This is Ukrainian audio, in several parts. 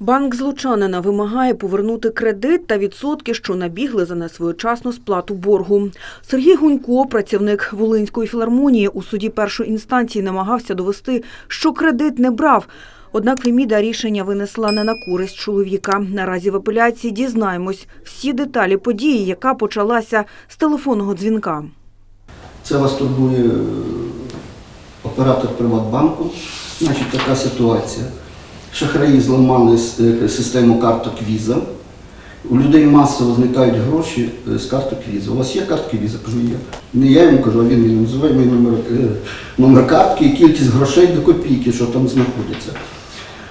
Банк злочанина вимагає повернути кредит та відсотки, що набігли за несвоєчасну сплату боргу. Сергій Гунько, працівник Волинської філармонії, у суді першої інстанції намагався довести, що кредит не брав. Однак Феміда рішення винесла не на користь чоловіка. Наразі в апеляції дізнаємось всі деталі події, яка почалася з телефонного дзвінка. Це вас турбує е, оператор Приватбанку. Значить, така ситуація. Шахраї зламали е, систему карток Visa. У людей масово зникають гроші е, з карток Visa. У вас є картки Visa? Кажу, є. Не я йому кажу, а він називає мій номер, е, номер картки і кількість грошей до копійки, що там знаходиться.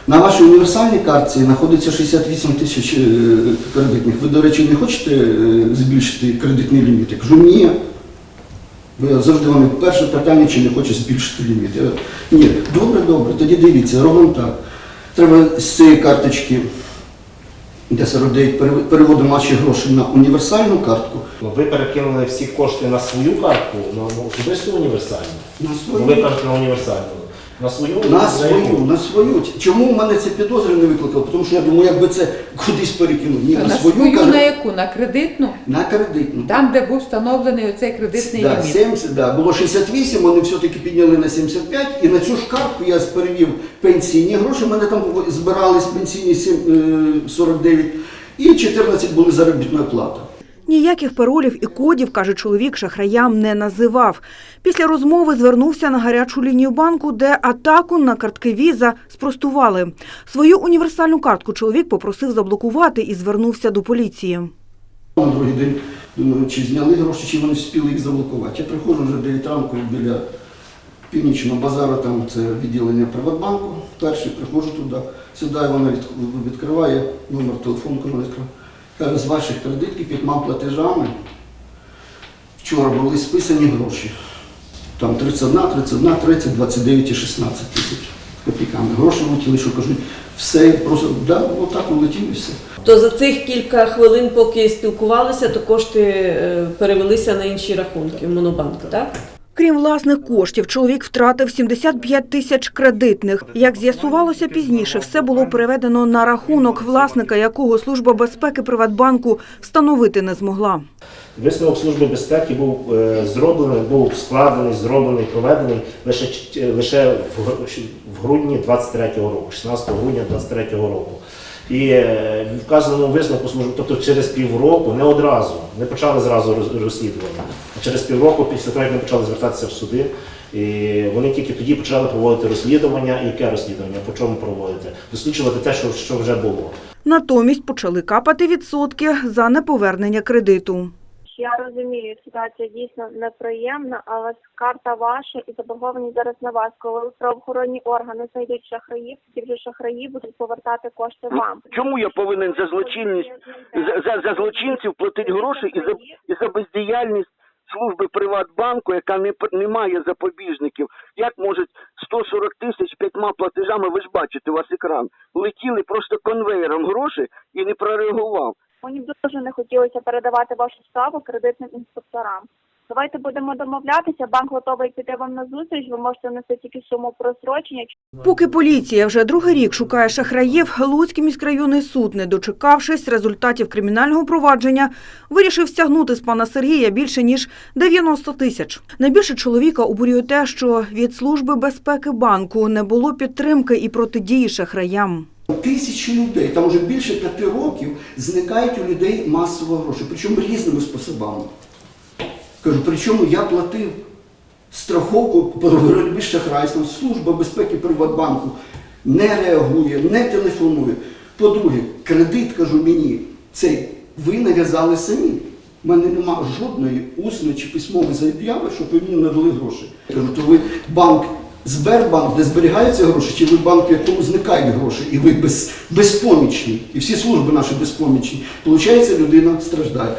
На вашій універсальній картці знаходиться 68 тисяч кредитних. Ви, до речі, не хочете збільшити кредитний ліміт? Я кажу, ні. Ви завжди вам перше питання, чи не хоче збільшити ліміт. Я, ні, добре, добре, тоді дивіться, робимо так. Треба з цієї карточки, де 49, пере- переводимо ваші гроші на універсальну картку. Ну, Ви перекинули всі кошти на свою картку, на особисту універсальну. На свою. Ви кажете на універсальну. На свою? На свою, на свою. Чому в мене це підозри не викликало? Тому що я думаю, якби це кудись перекинув. Ні, на, На свою, свою кажу, на яку? На кредитну? на кредитну. Там, де був встановлений оцей кредитний Да, ліміт. 70, да, було 68, вони все-таки підняли на 75, і на цю ж картку я перевів пенсійні гроші, мене там збирались пенсійні сім- е, 49, і 14 були заробітна плата. Ніяких паролів і кодів, каже чоловік, шахраям не називав. Після розмови звернувся на гарячу лінію банку, де атаку на картки віза спростували. Свою універсальну картку чоловік попросив заблокувати і звернувся до поліції. На другий день думаю, чи зняли гроші, чи вони встигли їх заблокувати. Я приходжу вже 9 ранку біля північного базару, там це відділення Приватбанку. Перший приходжу туди, сідаю, вона відкриває номер телефону, кажу, відкриває. З ваших кредитків п'ятьма платежами вчора були списані гроші. Там 31, 31, 30, 29 і 16 тисяч копійками. Гроші летіли, що кажуть, все просто да, отак улетів і все. То за цих кілька хвилин, поки спілкувалися, то кошти е, перевелися на інші рахунки в Монобанку, так? Крім власних коштів, чоловік втратив 75 тисяч кредитних. Як з'ясувалося пізніше, все було переведено на рахунок власника, якого служба безпеки Приватбанку встановити не змогла. Висновок Служби безпеки був е, зроблений, був складений, зроблений, проведений лише, лише в, грудні 23-го року, 16 грудня 23-го року. І е, вказаному висновку тобто через півроку, не одразу, не почали зразу розслідування. А через півроку, після того, як ми почали звертатися в суди, і вони тільки тоді почали проводити розслідування. Яке розслідування? По чому проводити? Досліджувати те, що вже було. Натомість почали капати відсотки за неповернення кредиту. Я розумію, ситуація дійсно неприємна, але карта ваша і заборгованість зараз на вас. Коли правоохоронні органи знайдуть шахраїв, ті вже шахраї будуть повертати кошти вам. Чому я повинен за злочинність за, за, за злочинців платити гроші і за і за бездіяльність служби Приватбанку, яка не не має запобіжників? Як може 140 тисяч п'ятьма платежами? Ви ж бачите, у вас екран летіли просто конвейером гроші і не прореагував. Мені дуже не хотілося передавати вашу справу кредитним інспекторам. Давайте будемо домовлятися. Банк готовий піти вам на зустріч. Ви можете внести тільки суму просрочення. Поки поліція вже другий рік шукає шахраїв, Луцький міськрайонний суд, не дочекавшись результатів кримінального провадження, вирішив стягнути з пана Сергія більше ніж 90 тисяч. Найбільше чоловіка обурює те, що від служби безпеки банку не було підтримки і протидії шахраям. Тисячі людей, там вже більше п'яти років зникають у людей масово гроші, причому різними способами. Кажу, причому я платив страховку по шахрайством, служба безпеки Приватбанку не реагує, не телефонує. По-друге, кредит, кажу мені, цей ви нав'язали самі. У мене немає жодної усної чи письмової заяви, щоб ви мені надали гроші. Кажу, то ви банк Сбербанк, де зберігаються гроші, чи ви банк, в якому зникають гроші, і ви без, безпомічні, і всі служби наші безпомічні. Получається, людина страждає.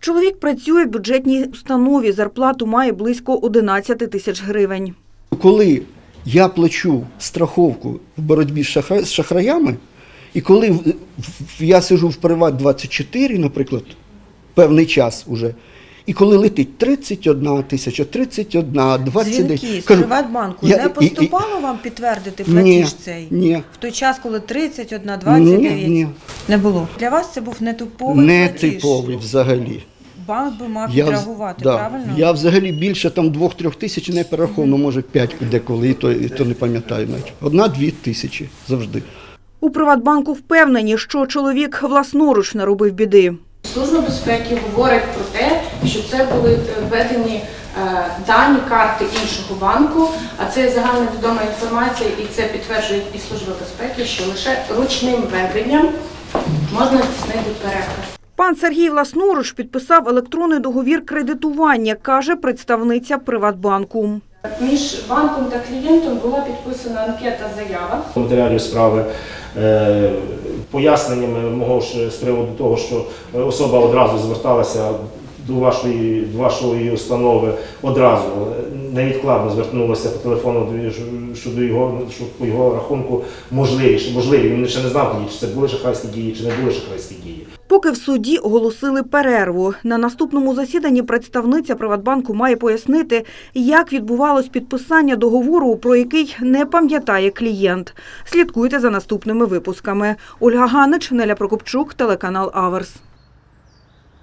Чоловік працює в бюджетній установі, зарплату має близько 11 тисяч гривень. Коли я плачу страховку в боротьбі з шахраями, і коли я сижу в Приват 24, наприклад, певний час уже, І коли летить 31 тисяча, 31, 29... Дзвінки з кажу, Приватбанку я- не і- і- поступало вам підтвердити Ні, платіж цей? ні. В той час, коли 31, Ні, 29? ні. Не було. Для вас це був нетиповий Не платіж. типовий взагалі. Банк би мав Я, вз- відреагувати, да, правильно? я взагалі більше там 2-3 тисяч не перераховано, може 5 деколи, і то, і то не пам'ятаю навіть. Одна-дві тисячі завжди. У Приватбанку впевнені, що чоловік власноруч наробив біди. Служба безпеки говорить про те, що це були е, введені е, дані карти іншого банку, а це загальновідома інформація, і це підтверджує і Служба безпеки, що лише ручним введенням можна здійснити перегляд. Пан Сергій власноруч підписав електронний договір кредитування, каже представниця Приватбанку. Між банком та клієнтом була підписана анкета заява. матеріалів справи е, поясненнями мого ж з приводу того, що особа одразу зверталася до вашої, до вашої установи одразу невідкладно звернулася по телефону щодо його що по його рахунку можливі, можливі. Він ще не знав тоді, чи це були шахрайські дії, чи не були шахрайські дії. Поки в суді оголосили перерву. На наступному засіданні представниця Приватбанку має пояснити, як відбувалось підписання договору, про який не пам'ятає клієнт. Слідкуйте за наступними випусками. Ольга Ганич, Неля Прокопчук, телеканал Аверс.